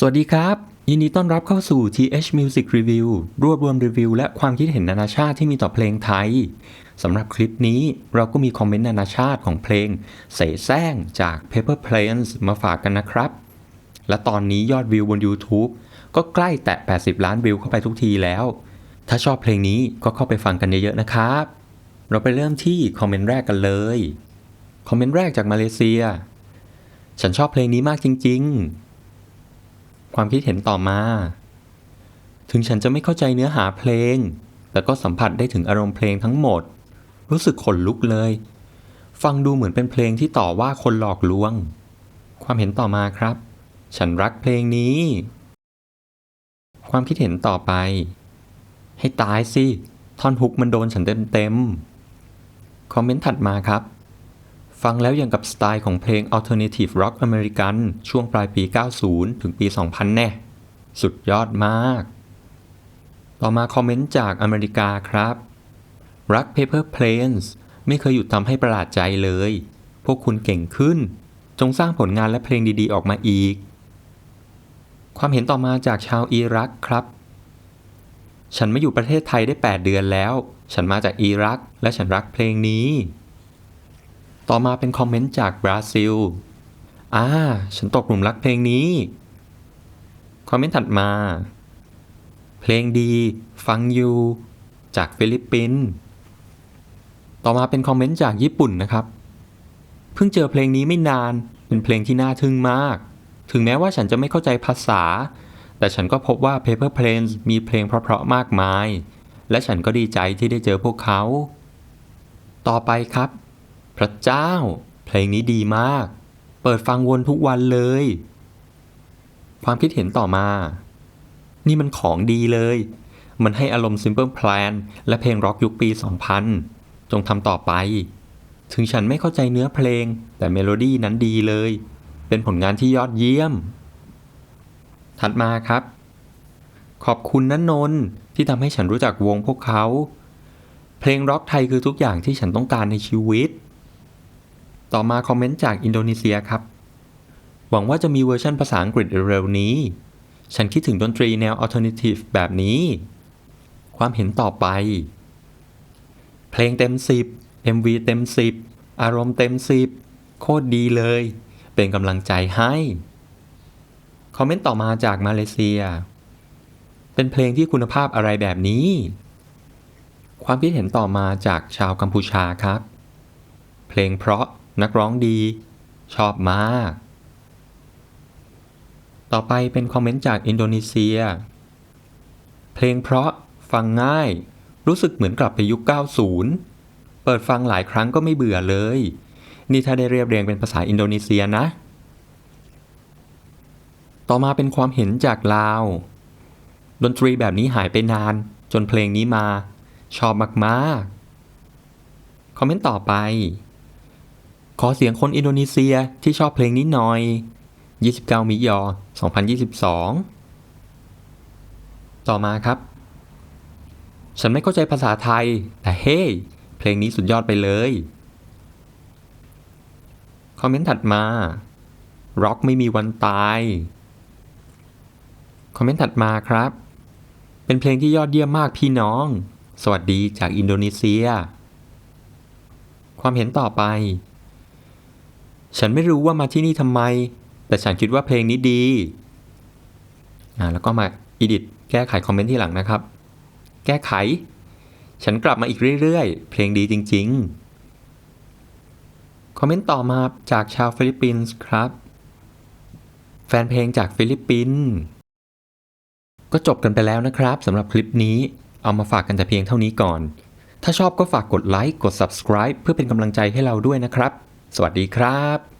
สวัสดีครับ ยินดีต้อนรับเข้าสู่ TH Music Review รวบรวมรีวิวและความคิดเห็นนานาชาติที่มีต่อเพลงไทยสำหรับคลิปนี้เราก็มีคอมเมนต์นานาชาติของเพลง เสแสร้งจาก Paper Planes มาฝากกันนะครับ และตอนนี้ยอดวิวบน YouTube ก็ใกล้แตะ 80 ล้านวิวเข้าไปทุกทีแล้ว ถ้าชอบเพลงนี้ก็เข้าไปฟังกันเยอะๆนะครับ เราไปเริ่มที่คอมเมนต์แรกกันเลยคอมเมนต์แรกจากมาเลเซีย ฉันชอบเพลงนี้มากจริง ๆ ความคิดเห็นต่อมา ถึงฉันจะไม่เข้าใจเนื้อหาเพลง แต่ก็สัมผัสได้ถึงอารมณ์เพลงทั้งหมด รู้สึกขนลุกเลย ฟังดูเหมือนเป็นเพลงที่ต่อว่าคนหลอกลวง ความเห็นต่อมาครับ ฉันรักเพลงนี้ ความคิดเห็นต่อไป ให้ตายสิ ท่อนฮุกมันโดนฉันเต็มๆ คอมเมนต์ถัดมาครับ ฟังแล้วอย่างกับสไตล์ของเพลง Alternative Rock อเมริกันช่วงปลายปี 90 ถึงปี 2000 แน่ สุดยอดมาก ต่อมาคอมเมนต์จากอเมริกาครับ รัก Paper Planes ไม่เคยหยุดทำให้ประหลาดใจเลย พวกคุณเก่งขึ้น จงสร้างผลงานและเพลงดีๆ ออกมาอีก ความเห็นต่อมาจากชาวอิรักครับ ฉันมาอยู่ประเทศไทยได้ 8 เดือนแล้ว ฉันมาจากอิรัก และฉันรักเพลงนี้ ต่อมาเป็นคอมเมนต์จากบราซิล อ่า ฉันตกหลุมรักเพลงนี้ คอมเมนต์ถัดมา เพลงดี ฟังอยู่ จากฟิลิปปินส์ ต่อมาเป็นคอมเมนต์จากญี่ปุ่นนะครับ เพิ่งเจอเพลงนี้ไม่นาน เป็นเพลงที่น่าทึ่งมาก ถึงแม้ว่าฉันจะไม่เข้าใจภาษา แต่ฉันก็พบว่า Paper Planes มีเพลงเพราะๆมากมาย และฉันก็ดีใจที่ได้เจอพวกเขา ต่อไปครับ พระเจ้า เพลงนี้ดีมาก เปิดฟังวนทุกวันเลย ความคิดเห็นต่อมา นี่มันของดีเลย มันให้อารมณ์ Simple Plan และเพลงร็อกยุคปี 2000 จงทำต่อไป ถึงฉันไม่เข้าใจเนื้อเพลง แต่เมโลดี้นั้นดีเลย เป็นผลงานที่ยอดเยี่ยม ถัดมาครับ ขอบคุณนันนนท์ที่ทำให้ฉันรู้จักวงพวกเขาเพลงร็อกไทยคือทุกอย่างที่ฉันต้องการในชีวิต ต่อมาคอมเมนต์จากอินโดนีเซียครับ หวังว่าจะมีเวอร์ชันภาษาอังกฤษเร็วๆนี้ ฉันคิดถึงดนตรีแนวอัลเทอร์เนทีฟแบบนี้ ความเห็นต่อไป เพลงเต็ม 10 MV เต็ม 10 อารมณ์เต็ม 10 โคตรดีเลย เป็นกำลังใจให้ คอมเมนต์ต่อมาจากมาเลเซีย เป็นเพลงที่คุณภาพอะไรแบบนี้ ความคิดเห็นต่อมาจากชาวกัมพูชาครับ เพลงเพราะ นักร้องดี ชอบมาก ต่อไปเป็นคอมเมนต์จากอินโดนีเซีย เพลงเพราะฟังง่าย รู้สึกเหมือนกลับไปยุค 90 เปิดฟังหลายครั้งก็ไม่เบื่อเลย นี่ถ้าได้เรียบเรียงเป็นภาษาอินโดนีเซียนะ ต่อมาเป็นความเห็นจากลาว ดนตรีแบบนี้หายไปนาน จนเพลงนี้มา ชอบมากๆ คอมเมนต์ต่อไป ขอเสียงคนอินโดนีเซียที่ชอบเพลงนี้หน่อย 29 มิยอ 2022 ต่อมาครับ ฉันไม่เข้าใจภาษาไทย แต่เฮ้เพลงนี้สุดยอดไปเลย คอมเมนต์ถัดมา ร็อกไม่มีวันตาย คอมเมนต์ถัดมาครับ เป็นเพลงที่ยอดเยี่ยมมากพี่น้อง สวัสดีจากอินโดนีเซีย ความเห็นต่อไป ฉันไม่รู้ว่ามาที่นี่ทำไม แต่ฉันคิดว่าเพลงนี้ดีอ่าแล้วก็มาอีดิทแก้ไขคอมเมนต์ที่หลังนะครับ แก้ไข ฉันกลับมาอีกเรื่อยๆ เพลงดีจริง ๆ คอมเมนต์ต่อมาจากชาวฟิลิปปินส์ครับ แฟนเพลงจากฟิลิปปินส์ก็จบกันไปแล้วนะครับสำหรับคลิปนี้เอามาฝากกันแต่เพียงเท่านี้ก่อน ถ้าชอบก็ฝากกดไลค์ กด subscribe เพื่อเป็นกำลังใจให้เราด้วยนะครับ สวัสดีครับ